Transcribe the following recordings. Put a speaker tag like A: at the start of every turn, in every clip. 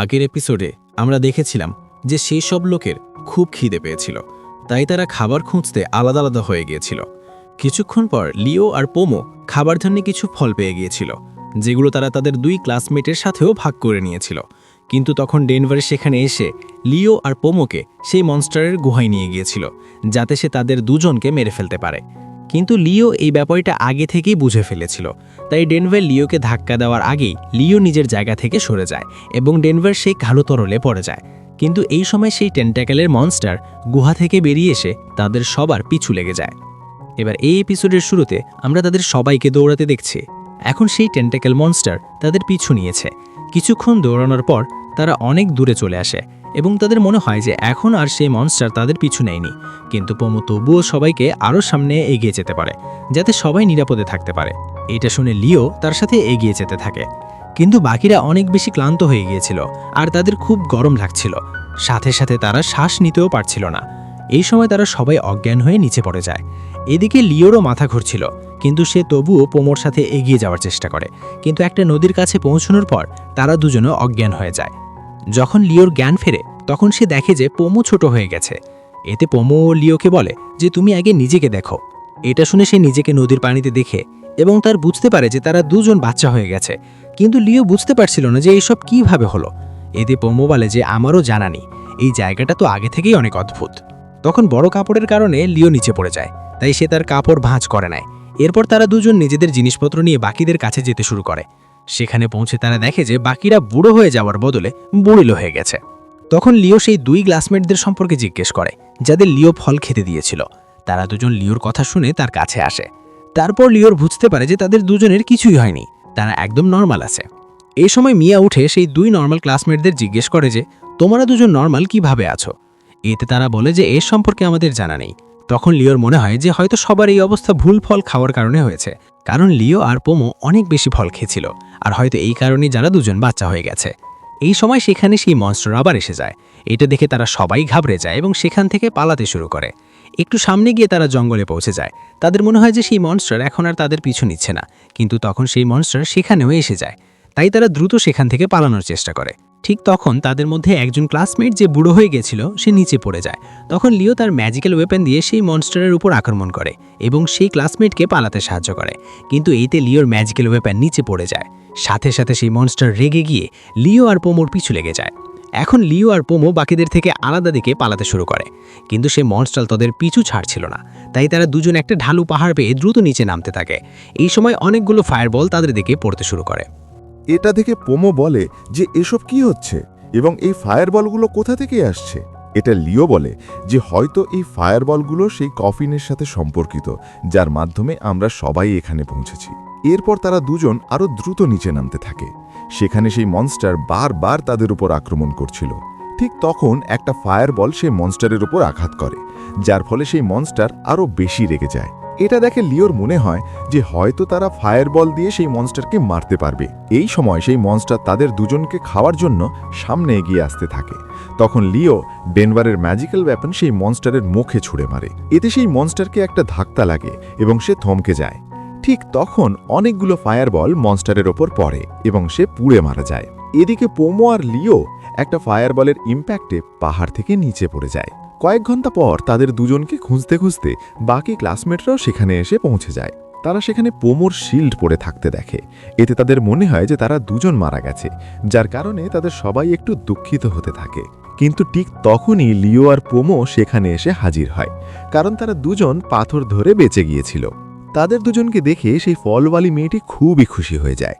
A: আগের এপিসোডে আমরা দেখেছিলাম যে সেই সব লোকের খুব খিদে পেয়েছিল, তাই তারা খাবার খুঁজতে আলাদা আলাদা হয়ে গিয়েছিল। কিছুক্ষণ পর লিও আর পোমো খাবার জন্য কিছু ফল পেয়ে গিয়েছিল, যেগুলো তারা তাদের দুই ক্লাসমেটের সাথেও ভাগ করে নিয়েছিল। কিন্তু তখন ডেনভার সেখানে এসে লিও আর পোমোকে সেই মনস্টারের গুহায় নিয়ে গিয়েছিল, যাতে সে তাদের দুজনকে মেরে ফেলতে পারে। কিন্তু লিও এই ব্যাপারটা আগে থেকেই বুঝে ফেলেছিল। তাই ডেনভার লিওকে ধাক্কা দেওয়ার আগেই লিও নিজের জায়গা থেকে সরে যায় এবং ডেনভার সেই কালো তরলে পড়ে যায়। কিন্তু এই সময় সেই টেন্টাকেলের মনস্টার গুহা থেকে বেরিয়ে এসে তাদের সবার পিছু লেগে যায়। এবার এই এপিসোডের শুরুতে আমরা তাদের সবাইকে দৌড়াতে দেখছি। এখন সেই টেন্টাকেল মনস্টার তাদের পিছু নিয়েছে। কিছুক্ষণ দৌড়ানোর পর তারা অনেক দূরে চলে আসে। এবং তাদের মনে হয় যে এখন আর সেই মনস্টার তাদের পিছু নেয়নি। কিন্তু পমু তবুও সবাইকে আরও সামনে এগিয়ে যেতে পারে, যাতে সবাই নিরাপদে থাকতে পারে। এটা শুনে লিও তার সাথে এগিয়ে যেতে থাকে। কিন্তু বাকিরা অনেক বেশি ক্লান্ত হয়ে গিয়েছিল, আর তাদের খুব গরম লাগছিল। সাথে সাথে তারা শ্বাস নিতেও পারছিল না। এই সময় তারা সবাই অজ্ঞান হয়ে নিচে পড়ে যায়। এদিকে লিওরও মাথা ঘুরছিল, কিন্তু সে তবুও পোমোর সাথে এগিয়ে যাওয়ার চেষ্টা করে। কিন্তু একটা নদীর কাছে পৌঁছানোর পর তারা দুজনে অজ্ঞান হয়ে যায়। যখন লিওর জ্ঞান ফেরে, তখন সে দেখে যে পোমো ছোট হয়ে গেছে। এতে পোমো ও লিওকে বলে যে, তুমি আগে নিজেকে দেখো। এটা শুনে সে নিজেকে নদীর পানিতে দেখে এবং তার বুঝতে পারে যে, তারা দুজন বাচ্চা হয়ে গেছে। কিন্তু লিও বুঝতে পারছিল না যে এইসব কীভাবে হলো। এতে পোমো বলে যে, আমারও জানা নেই। এই জায়গাটা তো আগে থেকেই অনেক অদ্ভুত। তখন বড় কাপড়ের কারণে লিও নিচে পড়ে যায়। তাই সে তার কাপড় ভাঁজ করে নেয়। এরপর তারা দুজন নিজেদের জিনিসপত্র নিয়ে বাকিদের কাছে যেতে শুরু করে। সেখানে পৌঁছে তারা দেখে যে বাকিরা বুড়ো হয়ে যাওয়ার বদলে বুড়িলো হয়ে গেছে। তখন লিও সেই দুই গ্লাসমেটদের সম্পর্কে জিজ্ঞেস করে, যাদের লিও ফল খেতে দিয়েছিল। তারা দুজন লিওর কথা শুনে তার কাছে আসে। তারপর লিওর বুঝতে পারে যে তাদের দুজনের কিছুই হয়নি। তারা একদম নর্মাল আছে। এই সময় মিয়া উঠে সেই দুই নর্মাল ক্লাসমেটদের জিজ্ঞেস করে যে, তোমরা দুজন নর্মাল কীভাবে আছো? এতে তারা বলে যে এর সম্পর্কে আমাদের জানা নেই। তখন লিওর মনে হয় যে হয়তো সবার এই অবস্থা ভুল ফল খাওয়ার কারণে হয়েছে। কারণ লিও আর পোমো অনেক বেশি ফল খেয়েছিল, আর হয়তো এই কারণেই যারা দুজন বাচ্চা হয়ে গেছে। এই সময় সেখানে সেই মনস্টার আবার এসে যায়। এটা দেখে তারা সবাই ঘাবড়ে যায় এবং সেখান থেকে পালাতে শুরু করে। একটু সামনে গিয়ে তারা জঙ্গলে পৌঁছে যায়। তাদের মনে হয় যে সেই মনস্টার এখন আর তাদের পিছু নিচ্ছে না, কিন্তু তখন সেই মনস্টার সেখানেও এসে যায়। তাই তারা দ্রুত সেখান থেকে পালানোর চেষ্টা করে। ঠিক তখন তাদের মধ্যে একজন ক্লাসমেট যে বুড়ো হয়ে গেছিল, সে নিচে পড়ে যায়। তখন লিও তার ম্যাজিক্যাল ওয়েপেন দিয়ে সেই মনস্টারের উপর আক্রমণ করে এবং সেই ক্লাসমেটকে পালাতে সাহায্য করে। কিন্তু এইতে লিওর ম্যাজিক্যাল ওয়েপেন নিচে পড়ে যায়। সাথে সাথে সেই মনস্টার রেগে গিয়ে লিও আর পোমোর পিছু লেগে যায়। এখন লিও আর পোমো বাকিদের থেকে আলাদা দিকে পালাতে শুরু করে। কিন্তু সে মনস্টার তাদের পিছু ছাড়ছিল না। তাই তারা দুজন একটা ঢালু পাহাড় পেয়ে দ্রুত নিচে নামতে থাকে। এই সময় অনেকগুলো ফায়ারবল তাদের দিকে পড়তে শুরু করে।
B: এটা দেখে পোমো বলে যে এসব কি হচ্ছে এবং এই ফায়ারবলগুলো কোথা থেকে আসছে? এটা লিও বলে যে হয়তো এই ফায়ারবলগুলো সেই কফিনের সাথে সম্পর্কিত, যার মাধ্যমে আমরা সবাই এখানে পৌঁছেছি। এরপর তারা দুজন আরও দ্রুত নিচে নামতে থাকে। সেখানে সেই মনস্টার বারবার তাদের উপর আক্রমণ করছিল। ঠিক তখন একটা ফায়ারবল সেই মনস্টারের উপর আঘাত করে, যার ফলে সেই মনস্টার আরও বেশি রেগে যায়। এটা দেখে লিওর মনে হয় যে হয়তো তারা ফায়ারবল দিয়ে সেই মনস্টারকে মারতে পারবে। এই সময় সেই মনস্টার তাদের দুজনকে খাওয়ার জন্য সামনে এগিয়ে আসতে থাকে। তখন লিও ডেনভারের ম্যাজিক্যাল ওয়েপন সেই মনস্টারের মুখে ছুড়ে মারে। এতে সেই মনস্টারকে একটা ধাক্কা লাগে এবং সে থমকে যায়। ঠিক তখন অনেকগুলো ফায়ারবল মনস্টারের ওপর পড়ে এবং সে পুড়ে মারা যায়। এদিকে পোমো আর লিও একটা ফায়ারবলের ইম্প্যাক্টে পাহাড় থেকে নিচে পড়ে যায়। কয়েক ঘণ্টা পর তাদের দুজনকে খুঁজতে খুঁজতে বাকি ক্লাসমেটরাও সেখানে এসে পৌঁছে যায়। তারা সেখানে পোমোর শিল্ড পরে থাকতে দেখে। এতে তাদের মনে হয় যে তারা দুজন মারা গেছে, যার কারণে তাদের সবাই একটু দুঃখিত হতে থাকে। কিন্তু ঠিক তখনই লিও আর পোমো সেখানে এসে হাজির হয়, কারণ তারা দুজন পাথর ধরে বেঁচে গিয়েছিল। তাদের দুজনকে দেখে সেই ফলওয়ালি মেয়েটি খুবই খুশি হয়ে যায়।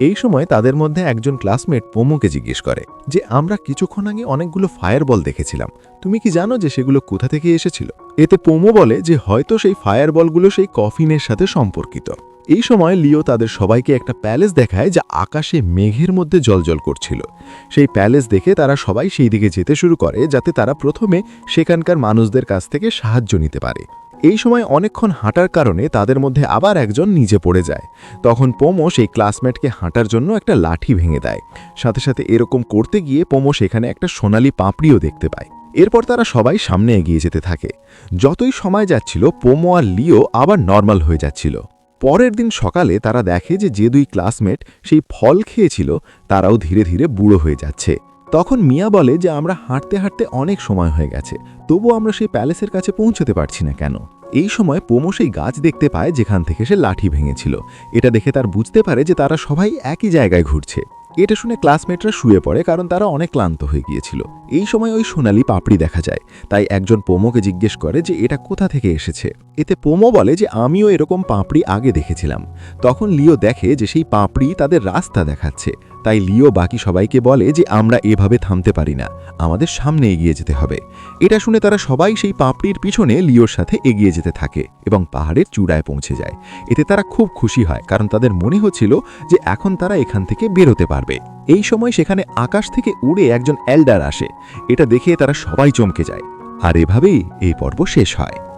B: এই সময় তাদের মধ্যে একজন ক্লাসমেট পোমোকে জিজ্ঞেস করে যে, আমরা কিছুক্ষণ আগে অনেকগুলো ফায়ারবল দেখেছিলাম। তুমি কি জানো যে সেগুলো কোথা থেকে এসেছিল? এতে পোমো বলে যে, হয়তো সেই ফায়ার ফায়ারবলগুলো সেই কফিনের সাথে সম্পর্কিত। এই সময় লিও তাদের সবাইকে একটা প্যালেস দেখায় যা আকাশে মেঘের মধ্যে জলজল করছিল। সেই প্যালেস দেখে তারা সবাই সেই দিকে যেতে শুরু করে, যাতে তারা প্রথমে সেখানকার মানুষদের কাছ থেকে সাহায্য নিতে পারে। এই সময় অনেকক্ষণ হাঁটার কারণে তাদের মধ্যে আবার একজন নিজে পড়ে যায়। তখন পোমো সেই ক্লাসমেটকে হাঁটার জন্য একটা লাঠি ভেঙে দেয়। সাথে সাথে এরকম করতে গিয়ে পোমো সেখানে একটা সোনালি পাপড়িও দেখতে পায়। এরপর তারা সবাই সামনে এগিয়ে যেতে থাকে। যতই সময় যাচ্ছিল, পোমো আর লিও আবার নর্মাল হয়ে যাচ্ছিল। পরের দিন সকালে তারা দেখে যে যে দুই ক্লাসমেট সেই ফল খেয়েছিল, তারাও ধীরে ধীরে বুড়ো হয়ে যাচ্ছে। তখন মিয়া বলে যে আমরা হাঁটতে হাঁটতে অনেক সময় হয়ে গেছে তবু আমরা সেই প্যালেসের কাছে পৌঁছতে পারছি না কেন? এই সময় পোমো সেই গাছ দেখতে পায় যেখান থেকে সে লাঠি ভেঙেছিল। এটা দেখে তার বুঝতে পারে যে তারা সবাই একই জায়গায় ঘুরছে। এটা শুনে ক্লাসমেটরা শুয়ে পড়ে কারণ তারা অনেক ক্লান্ত হয়ে গিয়েছিল। এই সময় ওই সোনালি পাপড়ি দেখা যায়। তাই একজন পোমোকে জিজ্ঞেস করে যে এটা কোথা থেকে এসেছে? এতে পোমো বলে যে আমিও এরকম পাপড়ি আগে দেখেছিলাম। তখন লিও দেখে যে সেই পাপড়ি তাদের রাস্তা দেখাচ্ছে। তাই লিও বাকি সবাইকে বলে যে আমরা এভাবে থামতে পারি না। আমাদের সামনে এগিয়ে যেতে হবে। এটা শুনে তারা সবাই সেই পাপড়ির পিছনে লিওর সাথে এগিয়ে যেতে থাকে এবং পাহাড়ের চূড়ায় পৌঁছে যায়। এতে তারা খুব খুশি হয় কারণ তাদের মনে হচ্ছিল যে এখন তারা এখান থেকে বেরোতে পারবে। এই সময় সেখানে আকাশ থেকে উড়ে একজন এল্ডার আসে। এটা দেখে তারা সবাই চমকে যায়। আর এভাবেই এই পর্ব শেষ হয়।